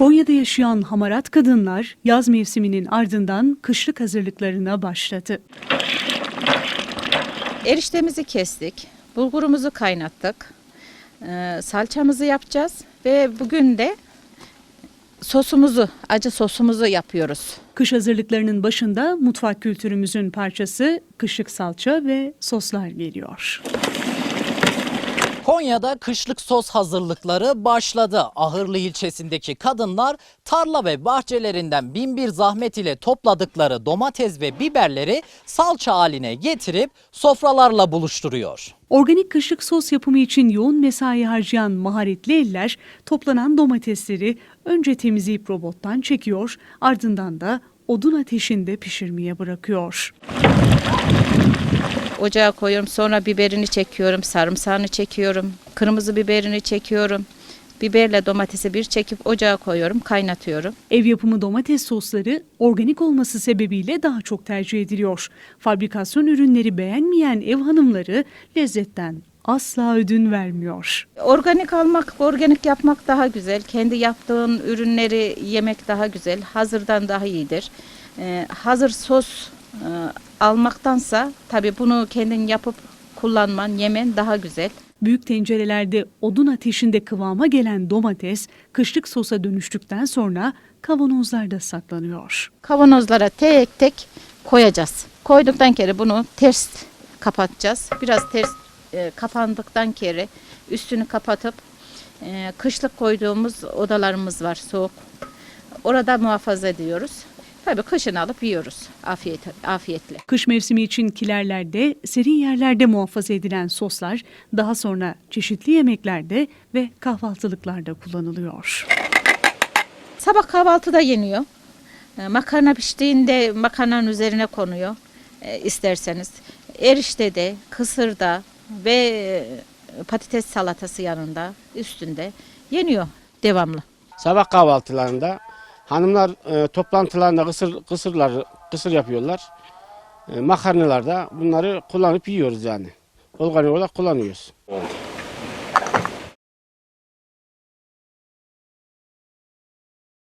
Konya'da yaşayan hamarat kadınlar yaz mevsiminin ardından kışlık hazırlıklarına başladı. Eriştemizi kestik, bulgurumuzu kaynattık, ee, salçamızı yapacağız ve bugün de sosumuzu, acı sosumuzu yapıyoruz. Kış hazırlıklarının başında mutfak kültürümüzün parçası kışlık salça ve soslar geliyor. Konya'da kışlık sos hazırlıkları başladı. Ahırlı ilçesindeki kadınlar tarla ve bahçelerinden binbir zahmet ile topladıkları domates ve biberleri salça haline getirip sofralarla buluşturuyor. Organik kışlık sos yapımı için yoğun mesai harcayan maharetli eller toplanan domatesleri önce temizleyip robottan çekiyor, ardından da odun ateşinde pişirmeye bırakıyor. Ocağa koyuyorum, sonra biberini çekiyorum, sarımsağını çekiyorum, kırmızı biberini çekiyorum. Biberle domatesi bir çekip ocağa koyuyorum, kaynatıyorum. Ev yapımı domates sosları organik olması sebebiyle daha çok tercih ediliyor. Fabrikasyon ürünleri beğenmeyen ev hanımları lezzetten asla ödün vermiyor. Organik almak, organik yapmak daha güzel. Kendi yaptığın ürünleri yemek daha güzel. Hazırdan daha iyidir. Ee, hazır sos e, almaktansa tabii bunu kendin yapıp kullanman, yemen daha güzel. Büyük tencerelerde odun ateşinde kıvama gelen domates kışlık sosa dönüştükten sonra kavanozlarda saklanıyor. Kavanozlara tek tek koyacağız. Koyduktan kere bunu ters kapatacağız. Biraz ters e, kapandıktan kere üstünü kapatıp e, kışlık koyduğumuz odalarımız var soğuk. Orada muhafaza ediyoruz. Tabii kışın alıp yiyoruz afiyet, afiyetle. Kış mevsimi için kilerlerde, serin yerlerde muhafaza edilen soslar daha sonra çeşitli yemeklerde ve kahvaltılıklarda kullanılıyor. Sabah kahvaltıda yeniyor. E, makarna piştiğinde makarnanın üzerine konuyor e, isterseniz. Eriştede, kısırda ve e, patates salatası yanında üstünde yeniyor devamlı. Sabah kahvaltılarında hanımlar e, toplantılarında kısır kısırlar kısır yapıyorlar. E, makarnalarda bunları kullanıp yiyoruz yani. Organik olarak kullanıyoruz.